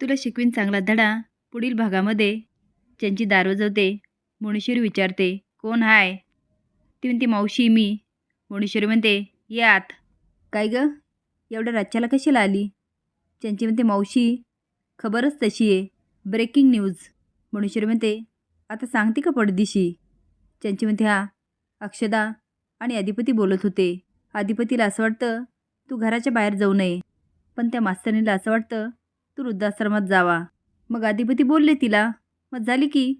तुला शिकवीन चांगला धडा पुढील भागामध्ये. ज्यांची दार वाजवते मुणेश्वरी विचारते कोण हाय? ती म्हणते मावशी मी. मुणेश्वरी म्हणते ये आत. काय गं? एवढ्या राज्याला कशाला आली? त्यांची म्हणते मावशी खबरच तशी आहे. Breaking news. मुणेश्वरी म्हणते आता सांगते का पडदिशी? त्यांची म्हणते हा. अक्षदा आणि अधिपती बोलत होते. अधिपतीला असं वाटतं तू घराच्या बाहेर जाऊ नये. पण त्या मास्तरीला असं वाटतं तू वृद्धाश्रमात जावा. मग अधिपती बोलले तिला मग झाली की?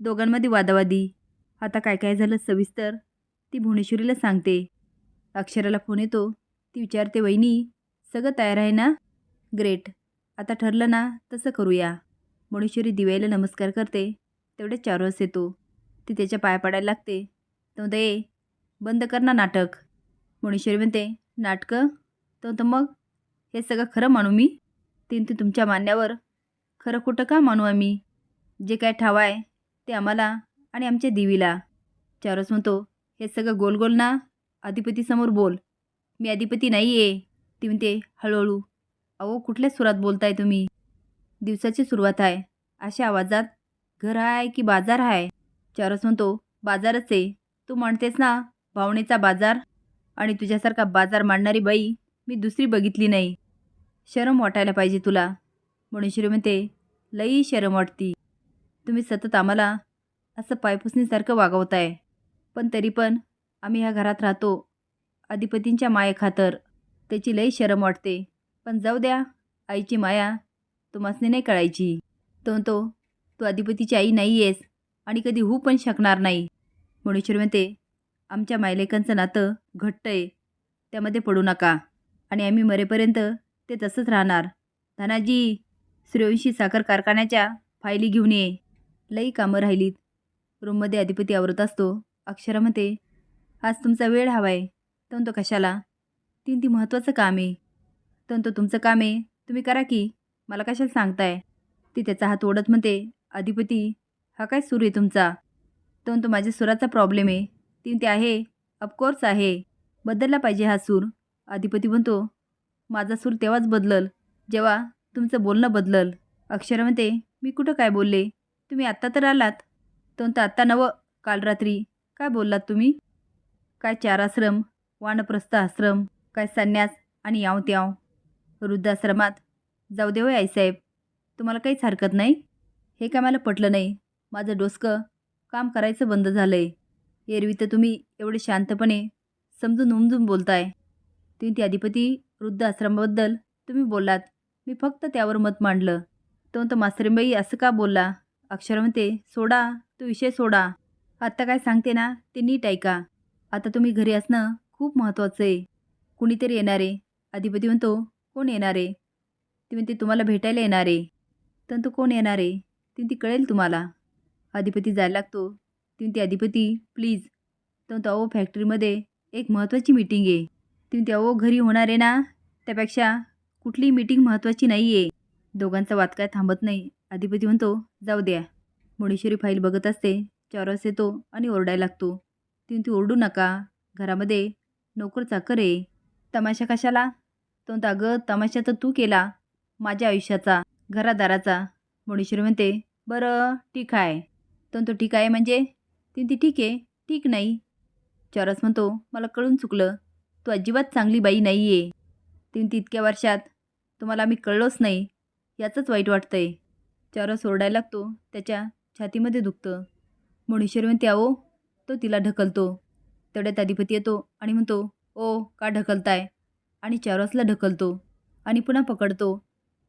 दोघांमध्ये वादावादी. आता काय काय झालं सविस्तर? ती भुवनेश्वरीला सांगते. अक्षराला फोन येतो. ती विचारते वहिनी सगळं तयार आहे ना? ग्रेट. आता ठरलं ना तसं करूया. भुवनेश्वरी दिवाळीला नमस्कार करते. तेवढे चार येतो. ती त्याच्या पाया पडायला लागते. तो म्हणते बंद कर ना नाटक. भुवनेश्वरी म्हणते नाटकं? तर मग? हे सगळं खरं मानू मी? तीन ते तुमच्या मान्यावर. खरं खोटं का मानू आम्ही? जे काय ठाव आहे ते आम्हाला आणि आमच्या देवीला. चारस म्हणतो हे सगळं गोल गोल ना? अधिपतीसमोर बोल. मी अधिपती नाही आहे ती म्हणते हळूहळू. अहो कुठल्या सुरात बोलताय तुम्ही? दिवसाची सुरुवात आहे. अशा आवाजात घर आहे की बाजार आहे? चारस म्हणतो बाजारच आहे. तू म्हणतेस ना भावनेचा बाजार? आणि तुझ्यासारखा बाजार मांडणारी बाई मी दुसरी बघितली नाही. शरम वाटायला पाहिजे तुला. म्हणून म्हणते लई शरम वाटती. तुम्ही सतत आम्हाला असं पायपुसणीसारखं वागवताय. पण तरी पण आम्ही ह्या घरात राहतो. अधिपतींच्या मायेखातर त्याची लई शरम वाटते. पण जाऊ द्या आईची माया तुम्हासनी नाही कळायची. तो तो तू अधिपतीची आई नाही आहेस आणि कधी होऊ पण शकणार नाही. म्हणून म्हणते आमच्या मायलेकांचं नातं घट्ट आहे त्यामध्ये पडू नका. आणि आम्ही मरेपर्यंत ते तसंच राहणार. धनाजी सूर्यवंशी साखर कारखान्याच्या फायली घेऊन ये. लई कामं राहिलीत. रूममध्ये अधिपती आवरत असतो. अक्षरा म्हणते आज तुमचा वेळ हवा आहे तर कशाला? तीन ती महत्त्वाचं काम आहे. तर तुमचं काम आहे? तुम्ही करा की. मला कशाला सांगताय? ती त्याचा हात ओढत म्हणते अधिपती हा काय सूर आहे तुमचा? तर माझ्या सुराचा प्रॉब्लेम आहे. तीन ते आहे. ऑफकोर्स आहे. बदलला पाहिजे हा सूर. अधिपती म्हणतो माझा सूर तेव्हाच बदलल जेव्हा तुमचं बोलणं बदलल. अक्षरा म्हणते मी कुठं काय बोलले? तुम्ही आत्ता तर आलात. तो तर आत्ता नवं काल रात्री. काय बोललात तुम्ही? काय चार आश्रम वानप्रस्थ आश्रम काय संन्यास आणि याव त्याव. वृद्धाश्रमात. जाऊ दे आईसाहेब. तुम्हाला काहीच हरकत नाही? हे काय मला पटलं नाही. माझं डोसकं काम करायचं बंद झालं आहे एरवी तर तुम्ही एवढे शांतपणे समजून उमजून बोलताय. तुम्ही ती अधिपती वृद्ध आश्रमाबद्दल तुम्ही बोललात. मी फक्त त्यावर मत मांडलं. तो तर मास्तरीबाई असं का बोलला? अक्षर म्हणते सोडा तो विषय सोडा. आत्ता काय सांगते ना ते नीट ऐका. आता तुम्ही घरी असणं खूप महत्त्वाचं आहे. कुणीतरी येणार. आहे अधिपती म्हणतो कोण येणार? आहे ती म्हणते तुम्हाला भेटायला येणार. आहे तर तो कोण येणार? आहे ती ती कळेल तुम्हाला. अधिपती जायला लागतो. ती म्हणते अधिपती प्लीज. तर तो अहो फॅक्टरीमध्ये एक महत्त्वाची मीटिंग आहे. ती म्हणते अहो घरी होणार आहे ना? त्यापेक्षा कुठली मीटिंग महत्त्वाची नाही आहे दोघांचा वाद काय थांबत नाही. अधिपती म्हणतो जाऊ द्या. मुणेश्वरी फाईल बघत असते. चार येतो आणि ओरडायला लागतो. ती ती ओरडू नका. घरामध्ये नोकर चाकर आहे. तमाशा कशाला? तो म्हणतो अगं तमाशा तर तू केला. माझ्या आयुष्याचा घरादाराचा. मुणेश्वरी म्हणते बरं ठीक आहे. तो म्हणतो ठीक आहे म्हणजे? ती ती ठीक आहे. ठीक नाही. चरस म्हणतो मला कळून चुकलं. तू अजिबात चांगली बाई नाही आहे तीन ती इतक्या वर्षात तुम्हाला आम्ही कळलोच नाही. याचंच वाईट वाटतं आहे चारस ओरडायला लागतो त्याच्या छातीमध्ये दुखतं. मुणेश्वर म्हणते अहो तो तिला ढकलतो. तेवढ्यात अधिपती येतो आणि म्हणतो ओ का ढकलताय? आणि चारसला ढकलतो आणि पुन्हा पकडतो.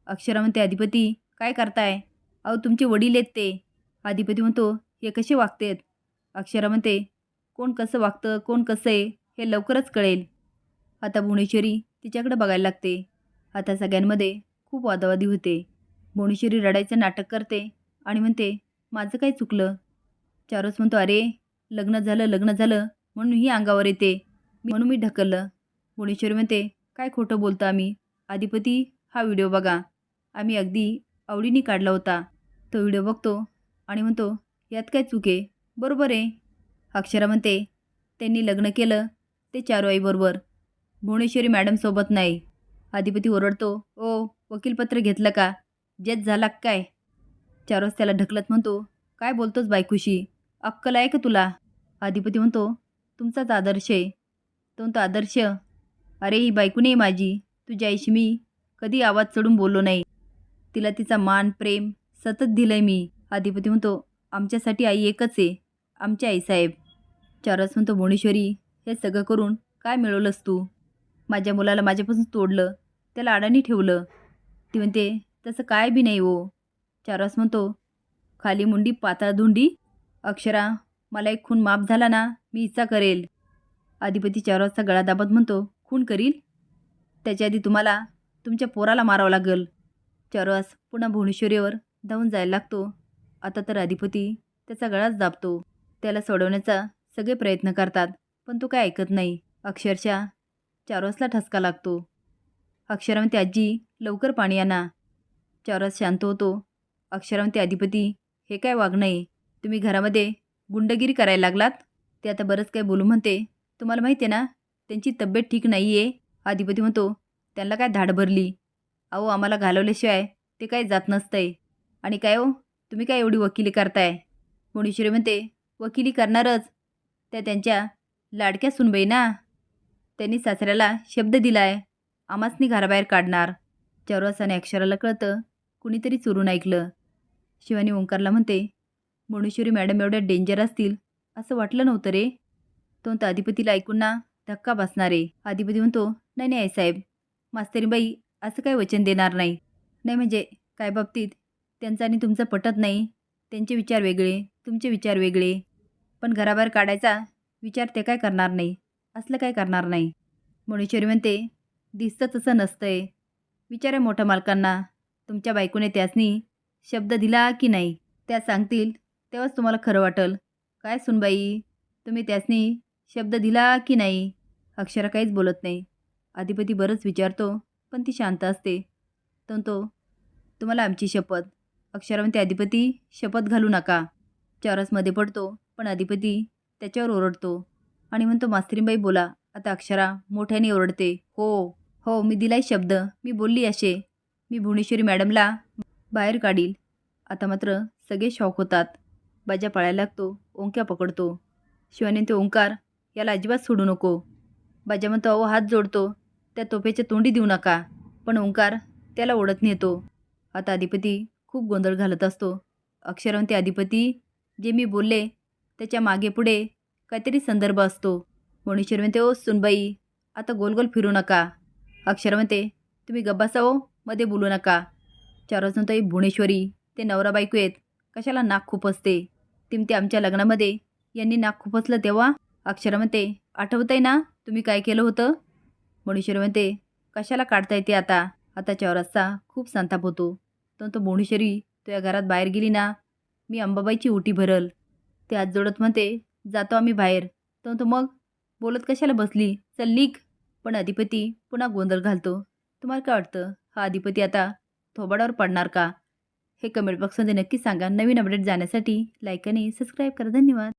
अक्षरा म्हणते अधिपती काय करताय? अहो तुमचे वडील आहेत ते. अधिपती म्हणतो हे कसे वागतेत? अक्षरा म्हणते कोण कसं वागतं कोण कसं आहे हे लवकरच कळेल. आता भुवनेश्वरी तिच्याकडे बघायला लागते. आता सगळ्यांमध्ये खूप वादावादी होते. भुवनेश्वरी रडायचं नाटक करते आणि म्हणते माझं काय चुकलं? चारस म्हणतो अरे लग्न झालं लग्न झालं म्हणून ही अंगावर येते. म्हणून मी ढकललं. भुवनेश्वरी म्हणते काय खोटं बोलतो आम्ही? अधिपती हा व्हिडिओ बघा. आम्ही अगदी आवडीने काढला होता. तो व्हिडिओ बघतो आणि म्हणतो यात काय चूक आहे? बरोबर आहे. अक्षरा म्हणते त्यांनी लग्न केलं ते चारुआईबरोबर भुवनेश्वरी मॅडमसोबत नाही. अधिपती ओरडतो ओ वकीलपत्र घेतलं का? जेच झाला काय? चारोस त्याला ढकलत म्हणतो काय बोलतोस बायकुशी? अक्कल आहे का तुला? अधिपती म्हणतो तुमचाच आदर्श आहे. तो म्हणतो आदर्श? अरे ही बायको नाही माझी. तुझ्या आईशी मी कधी आवाज चढून बोललो नाही. तिला तिचा मान प्रेम सतत दिलंय मी. अधिपती म्हणतो आमच्यासाठी आई एकच आहे. आमची आईसाहेब चारस म्हणतो भुवनेश्वरी हे सगळं करून काय मिळवलंस तू? माझ्या मुलाला माझ्यापासून तोडलं. त्याला अडाणी ठेवलं. ती म्हणते तसं काय बी नाही हो. चारस म्हणतो खाली मुंडी पाताळ धुंडी. अक्षरा मला एक खून माफ झाला ना मी इच्छा करेल. अधिपती चार वाजता गळा दाबत म्हणतो खून करील? त्याच्या आधी तुम्हाला तुमच्या पोराला मारावं लागेल. चारवास पुन्हा भुवनेश्वरीवर धावून जायला लागतो. आता तर अधिपती त्याचा गळाच दाबतो. त्याला सोडवण्याचा सगळे प्रयत्न करतात पण तो काय ऐकत नाही. अक्षरशः चारवासला ठसका लागतो. अक्षरा म्हणते आजी लवकर पाणी आणा. चारवास शांत होतो. अक्षरा म्हणते अधिपती हे काय वागणं आहे? तुम्ही घरामध्ये गुंडगिरी करायला लागलात? ते आता बरंच काय बोलू म्हणते. तुम्हाला माहिती आहे ना त्यांची तब्येत ठीक नाही आहे अधिपती म्हणतो त्यांना काय धाड भरली? अहो आम्हाला घालवल्याशिवाय ते काय जात नसतंय. आणि काय हो? तुम्ही काय एवढी वकिली करताय? मुणीश्वरी म्हणते वकिली करणारच. त्या त्यांच्या लाडक्या सुनबाई ना. त्यांनी सासऱ्याला शब्द दिलाय आमासनी घराबाहेर काढणार. चौरसाने अक्षराला कळतं कुणीतरी चोरून ऐकलं. शिवानी ओंकारला म्हणते मुणेश्वरी मॅडम एवढ्या डेंजर असतील असं वाटलं नव्हतं रे. तो अधिपतीला ऐकून ना धक्का बसणार. आहे अधिपती म्हणतो नाही नाही साहेब मास्तरीबाई असं काय वचन देणार नाही. नाही म्हणजे काय बाबतीत त्यांचं आणि तुमचं पटत नाही. त्यांचे विचार वेगळे तुमचे विचार वेगळे. पण घराबाहेर काढायचा विचार ते काय करणार नाही. असलं काय करणार नाही. मुणेश्वरी म्हणते दिसतं तसं नसतंय. विचारा मोठ्या मालकांना तुमच्या बायकोने त्यासनी शब्द दिला की नाही त्या सांगतील तेव्हाच तुम्हाला खरं वाटेल. काय सुनबाई तुम्ही त्यासनी शब्द दिला की नाही? अक्षरा काहीच बोलत नाही. अधिपती बरंच विचारतो पण ती शांत असते. तर तो तुम्हाला आमची शपथ. अक्षरा म्हणते अधिपती शपथ घालू नका. चौरसमध्ये पडतो पण अधिपती त्याच्यावर ओरडतो. आणि म्हणतो मास्तरीबाई बोला आता अक्षरा मोठ्याने ओरडते. हो हो मी दिलाय शब्द मी बोलली असे. मी भुवनेश्वरी मॅडमला बाहेर काढील. आता मात्र सगळे शॉक होतात. बाजा पळायला लागतो ओंक्या पकडतो. शिवाने ते ओंकार याला अजिबात सोडू नको. बाजा म्हणतो अहो हात जोडतो त्या तोफेच्या तोंडी देऊ नका. पण ओंकार त्याला ओढत नेतो. आता अधिपती खूप गोंधळ घालत असतो. अक्षरवंती अधिपती जे मी बोलले त्याच्यामागे पुढे काहीतरी संदर्भ असतो. मणीश्वर म्हणते ओ सुनबाई आता गोल गोल फिरू नका. अक्षर म्हणते तुम्ही गब्बासाओ हो, मध्ये बोलू नका. चार वाजता भुवनेश्वरी ते नवरा बायको आहेत. कशाला नाक खुपसते ती आमच्या लग्नामध्ये यांनी नाक खुपसलं तेव्हा अक्षर म्हणते आहे ना तुम्ही काय केलं होतं? मणीश्वर म्हणते कशाला काढता येते आता? आता चौरस्ता खूप संताप होतो. तो तो भुवनेश्वरी तू या घरात बाहेर गेली ना मी अंबाबाईची उटी भरल. ते आज जोडत म्हणते जातो आम्ही बाहेर. तर तो मग बोलत कशाला बसली? चल निघ. पण अधिपती पुन्हा गोंधळ घालतो. तुम्हाला काय वाटतं? हा अधिपती आता थोबाडावर पडणार का? हे कमेंट बॉक्समध्ये नक्की सांगा. नवीन अपडेट जाण्यासाठी लाईक आणि सबस्क्राईब करा. धन्यवाद.